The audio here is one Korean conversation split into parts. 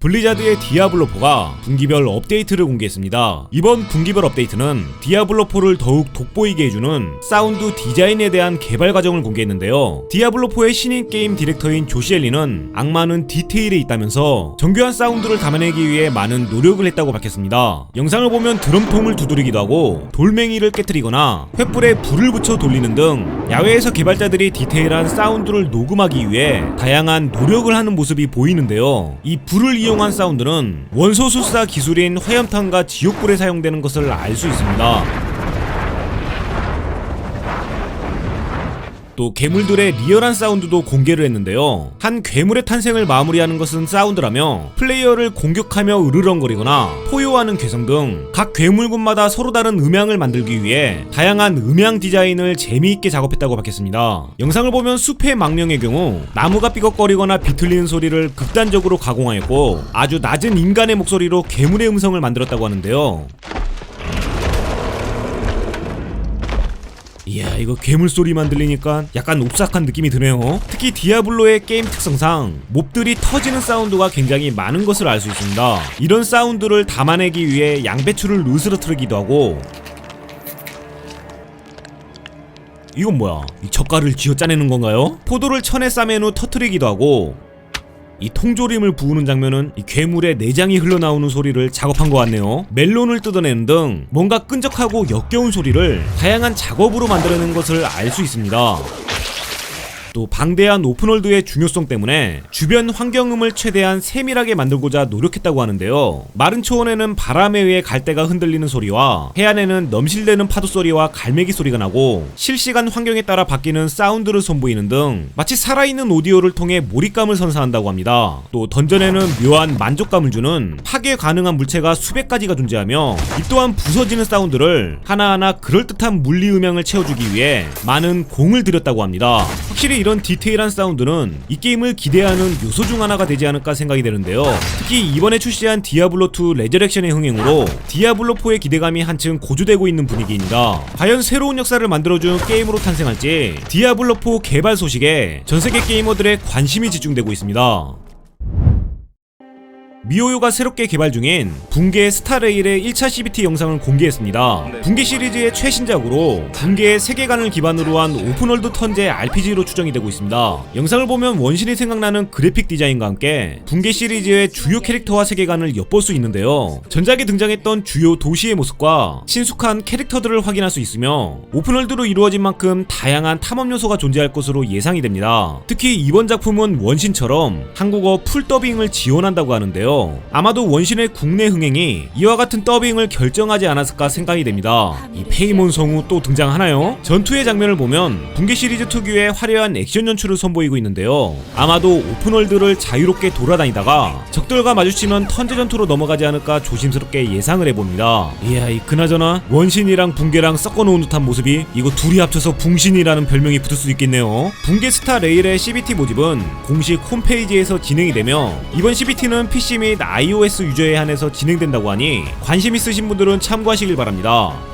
블리자드의 디아블로4가 분기별 업데이트를 공개했습니다. 이번 분기별 업데이트는 디아블로4를 더욱 돋보이게 해주는 사운드 디자인에 대한 개발 과정을 공개했는데요. 디아블로4의 신인 게임 디렉터인 조시엘리는 악마는 디테일에 있다면서 정교한 사운드를 담아내기 위해 많은 노력을 했다고 밝혔습니다. 영상을 보면 드럼통을 두드리기도 하고 돌멩이를 깨뜨리거나 횃불에 불을 붙여 돌리는 등 야외에서 개발자들이 디테일한 사운드를 녹음하기 위해 다양한 노력을 하는 모습이 보이는데요. 이 불을 이용한 사운드는 원소술사 기술인 화염탄과 지옥불에 사용되는 것을 알 수 있습니다. 또 괴물들의 리얼한 사운드도 공개를 했는데요. 한 괴물의 탄생을 마무리하는 것은 사운드라며 플레이어를 공격하며 으르렁거리거나 포효하는 괴성 등 각 괴물군마다 서로 다른 음향을 만들기 위해 다양한 음향 디자인을 재미있게 작업했다고 밝혔습니다. 영상을 보면 숲의 망령의 경우 나무가 삐걱거리거나 비틀리는 소리를 극단적으로 가공하였고 아주 낮은 인간의 목소리로 괴물의 음성을 만들었다고 하는데요. 이야 이거 괴물 소리만 들리니까 약간 옵삭한 느낌이 드네요. 특히 디아블로의 게임 특성상 몹들이 터지는 사운드가 굉장히 많은 것을 알 수 있습니다. 이런 사운드를 담아내기 위해 양배추를 으스러뜨리기도 하고. 이건 뭐야? 이 젓갈을 쥐어 짜내는 건가요? 포도를 천에 싸맨 후 터트리기도 하고 이 통조림을 부으는 장면은 이 괴물의 내장이 흘러나오는 소리를 작업한 것 같네요. 멜론을 뜯어내는 등 뭔가 끈적하고 역겨운 소리를 다양한 작업으로 만들어낸 것을 알 수 있습니다. 또 방대한 오픈월드의 중요성 때문에 주변 환경음을 최대한 세밀하게 만들고자 노력했다고 하는데요. 마른 초원에는 바람에 의해 갈대가 흔들리는 소리와 해안에는 넘실대는 파도 소리와 갈매기 소리가 나고 실시간 환경에 따라 바뀌는 사운드를 선보이는 등 마치 살아있는 오디오를 통해 몰입감을 선사한다고 합니다. 또 던전에는 묘한 만족감을 주는 파괴 가능한 물체가 수백 가지가 존재하며 이 또한 부서지는 사운드를 하나하나 그럴듯한 물리 음향을 채워주기 위해 많은 공을 들였다고 합니다. 확실히 이런 디테일한 사운드는 이 게임을 기대하는 요소 중 하나가 되지 않을까 생각이 되는데요. 특히 이번에 출시한 디아블로2 레저렉션의 흥행으로 디아블로4의 기대감이 한층 고조되고 있는 분위기입니다. 과연 새로운 역사를 만들어준 게임으로 탄생할지 디아블로4 개발 소식에 전세계 게이머들의 관심이 집중되고 있습니다. 미호요가 새롭게 개발 중인 붕괴 스타레일의 1차 CBT 영상을 공개했습니다. 붕괴 시리즈의 최신작으로 붕괴의 세계관을 기반으로 한 오픈월드 턴제 RPG로 추정이 되고 있습니다. 영상을 보면 원신이 생각나는 그래픽 디자인과 함께 붕괴 시리즈의 주요 캐릭터와 세계관을 엿볼 수 있는데요. 전작에 등장했던 주요 도시의 모습과 친숙한 캐릭터들을 확인할 수 있으며 오픈월드로 이루어진 만큼 다양한 탐험 요소가 존재할 것으로 예상이 됩니다. 특히 이번 작품은 원신처럼 한국어 풀 더빙을 지원한다고 하는데요. 아마도 원신의 국내 흥행이 이와 같은 더빙을 결정하지 않았을까 생각이 됩니다. 이 페이몬 성우 또 등장하나요? 전투의 장면을 보면 붕괴 시리즈 특유의 화려한 액션 연출을 선보이고 있는데요. 아마도 오픈월드를 자유롭게 돌아다니다가 적들과 마주치면 턴제 전투로 넘어가지 않을까 조심스럽게 예상을 해봅니다. 이야, 이 그나저나 원신이랑 붕괴랑 섞어놓은 듯한 모습이 이거 둘이 합쳐서 붕신이라는 별명이 붙을 수 있겠네요. 붕괴 스타 레일의 CBT 모집은 공식 홈페이지에서 진행이 되며 이번 CBT는 PC 및 iOS 유저에 한해서 진행된다고 하니 관심 있으신 분들은 참고하시길 바랍니다.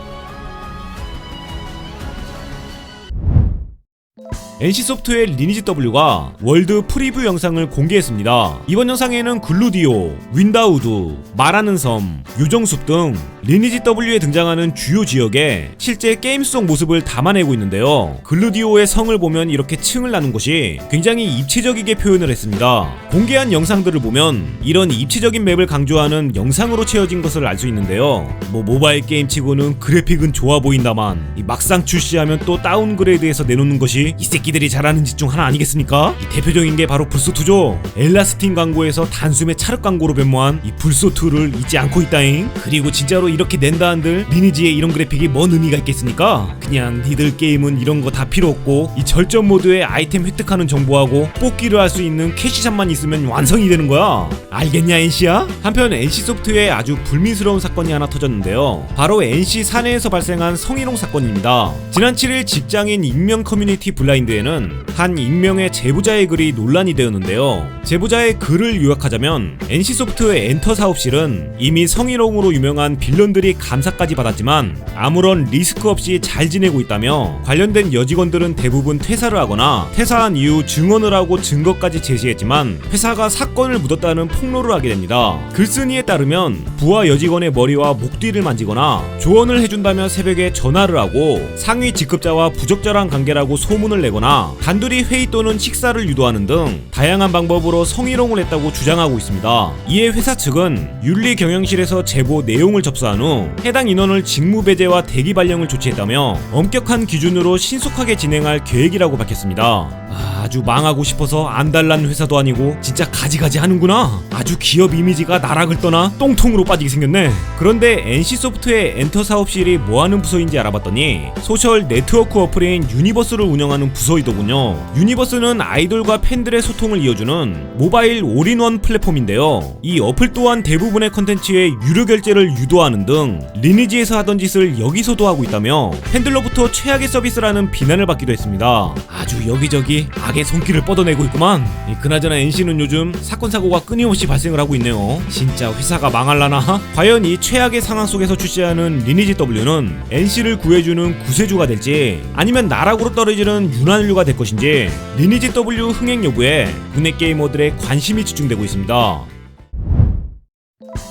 NC소프트의 리니지 W가 월드 프리뷰 영상을 공개했습니다. 이번 영상에는 글루디오, 윈다우드, 말하는 섬, 요정숲 등 리니지 W에 등장하는 주요 지역에 실제 게임 속 모습을 담아내고 있는데요. 글루디오의 성을 보면 이렇게 층을 나눈 것이 굉장히 입체적이게 표현을 했습니다. 공개한 영상들을 보면 이런 입체적인 맵을 강조하는 영상으로 채워진 것을 알 수 있는데요. 뭐 모바일 게임 치고는 그래픽은 좋아 보인다만 이 막상 출시하면 또 다운그레이드해서 내놓는 것이 이 새끼 들이 잘하는 짓 중 하나 아니겠습니까? 이 대표적인 게 바로 불소2죠. 엘라스틴 광고에서 단숨에 차륵 광고로 변모한 이 불소2를 잊지 않고 있다잉. 그리고 진짜로 이렇게 낸다 한들 리니지에 이런 그래픽이 뭔 의미가 있겠습니까? 그냥 니들 게임은 이런 거 다 필요 없고 이 절전 모드에 아이템 획득하는 정보하고 뽑기를 할 수 있는 캐시샵만 있으면 완성이 되는 거야. 알겠냐 NC야? 한편 NC소프트에 아주 불미스러운 사건이 하나 터졌는데요. 바로 NC 사내에서 발생한 성희롱 사건입니다. 지난 7일 직장인 익명 커뮤니티 블라인드 에 사이드에는 한 익명의 제보자의 글이 논란이 되었는데요. 제보자의 글을 요약하자면 NC소프트의 엔터 사업실은 이미 성희롱으로 유명한 빌런들이 감사까지 받았지만 아무런 리스크 없이 잘 지내고 있다며 관련된 여직원들은 대부분 퇴사를 하거나 퇴사한 이후 증언을 하고 증거까지 제시했지만 회사가 사건을 묻었다는 폭로를 하게 됩니다. 글쓴이에 따르면 부하 여직원의 머리와 목 뒤를 만지거나 조언을 해준다며 새벽에 전화를 하고 상위 직급자와 부적절한 관계라고 소문을 내거나 단둘이 회의 또는 식사를 유도하는 등 다양한 방법으로 성희롱을 했다고 주장하고 있습니다. 이에 회사 측은 윤리 경영실에서 제보 내용을 접수한 후 해당 인원을 직무 배제와 대기 발령을 조치했다며 엄격한 기준으로 신속하게 진행할 계획이라고 밝혔습니다. 아주 망하고 싶어서 안달난 회사도 아니고 진짜 가지가지 하는구나. 아주 기업 이미지가 나락을 떠나 똥통으로 빠지게 생겼네. 그런데 NC소프트의 엔터 사업실이 뭐하는 부서인지 알아봤더니 소셜 네트워크 어플인 유니버스를 운영하는 부서이더군요. 유니버스는 아이돌과 팬들의 소통을 이어주는 모바일 올인원 플랫폼인데요. 이 어플 또한 대부분의 컨텐츠에 유료 결제를 유도하는 등 리니지에서 하던 짓을 여기서도 하고 있다며 팬들로부터 최악의 서비스라는 비난을 받기도 했습니다. 아주 여기저기 악의 손길을 뻗어내고 있구만. 이 그나저나 NC는 요즘 사건 사고가 끊임없이 발생을 하고 있네요. 진짜 회사가 망할라나? 과연 이 최악의 상황 속에서 출시하는 리니지 W는 NC를 구해주는 구세주가 될지 아니면 나락으로 떨어지는 윤활유가 될 것인지 리니지 W 흥행 여부에 국내 게이머들의 관심이 집중되고 있습니다.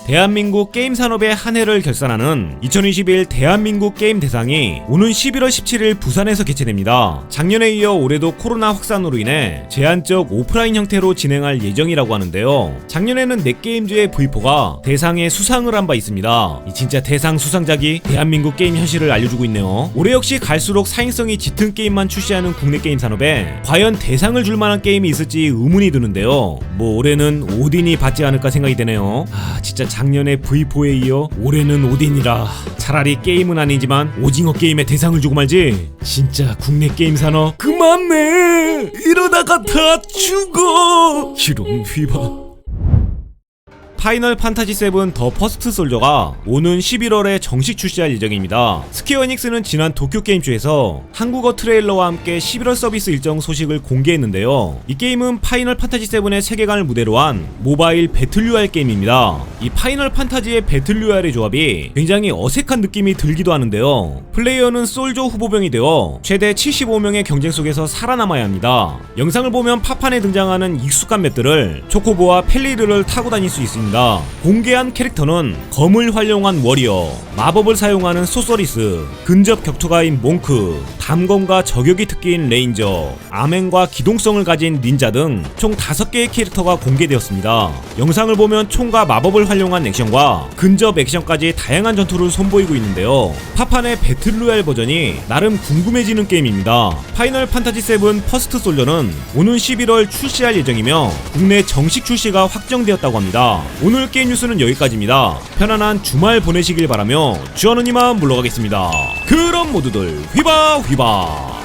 대한민국 게임 산업의 한 해를 결산하는 2021 대한민국 게임 대상이 오는 11월 17일 부산에서 개최됩니다. 작년에 이어 올해도 코로나 확산으로 인해 제한적 오프라인 형태로 진행할 예정이라고 하는데요. 작년에는 넷게임즈의 V4가 대상에 수상을 한 바 있습니다. 이 진짜 대상 수상작이 대한민국 게임 현실을 알려주고 있네요. 올해 역시 갈수록 사행성이 짙은 게임만 출시하는 국내 게임 산업에 과연 대상을 줄 만한 게임이 있을지 의문이 드는데요. 뭐 올해는 오딘이 받지 않을까 생각이 되네요. 아 진짜 작년에 V4에 이어 올해는 오딘이라 차라리 게임은 아니지만 오징어 게임의 대상을 주고 말지. 진짜 국내 게임 산업 그만네 이러다가 다 죽어. 이런 휘바 파이널 판타지 7 더 퍼스트 솔저가 오는 11월에 정식 출시할 예정입니다. 스퀘어 에닉스는 지난 도쿄 게임쇼에서 한국어 트레일러와 함께 11월 서비스 일정 소식을 공개했는데요. 이 게임은 파이널 판타지 7의 세계관을 무대로 한 모바일 배틀로얄 게임입니다. 이 파이널 판타지의 배틀로얄의 조합이 굉장히 어색한 느낌이 들기도 하는데요. 플레이어는 솔저 후보병이 되어 최대 75명의 경쟁 속에서 살아남아야 합니다. 영상을 보면 파판에 등장하는 익숙한 맵들을 초코보와 펠리르를 타고 다닐 수 있습니다. 공개한 캐릭터는 검을 활용한 워리어, 마법을 사용하는 소서리스, 근접 격투가인 몽크, 담검과 저격이 특기인 레인저, 아멘과 기동성을 가진 닌자 등 총 5개의 캐릭터가 공개되었습니다. 영상을 보면 총과 마법을 활용한 액션과 근접 액션까지 다양한 전투를 선보이고 있는데요. 파판의 배틀로얄 버전이 나름 궁금해지는 게임입니다. 파이널 판타지 7 퍼스트 솔저는 오는 11월 출시할 예정이며 국내 정식 출시가 확정되었다고 합니다. 오늘 게임 뉴스는 여기까지입니다. 편안한 주말 보내시길 바라며 주원우님만 물러가겠습니다. 그럼 모두들 휘바 휘바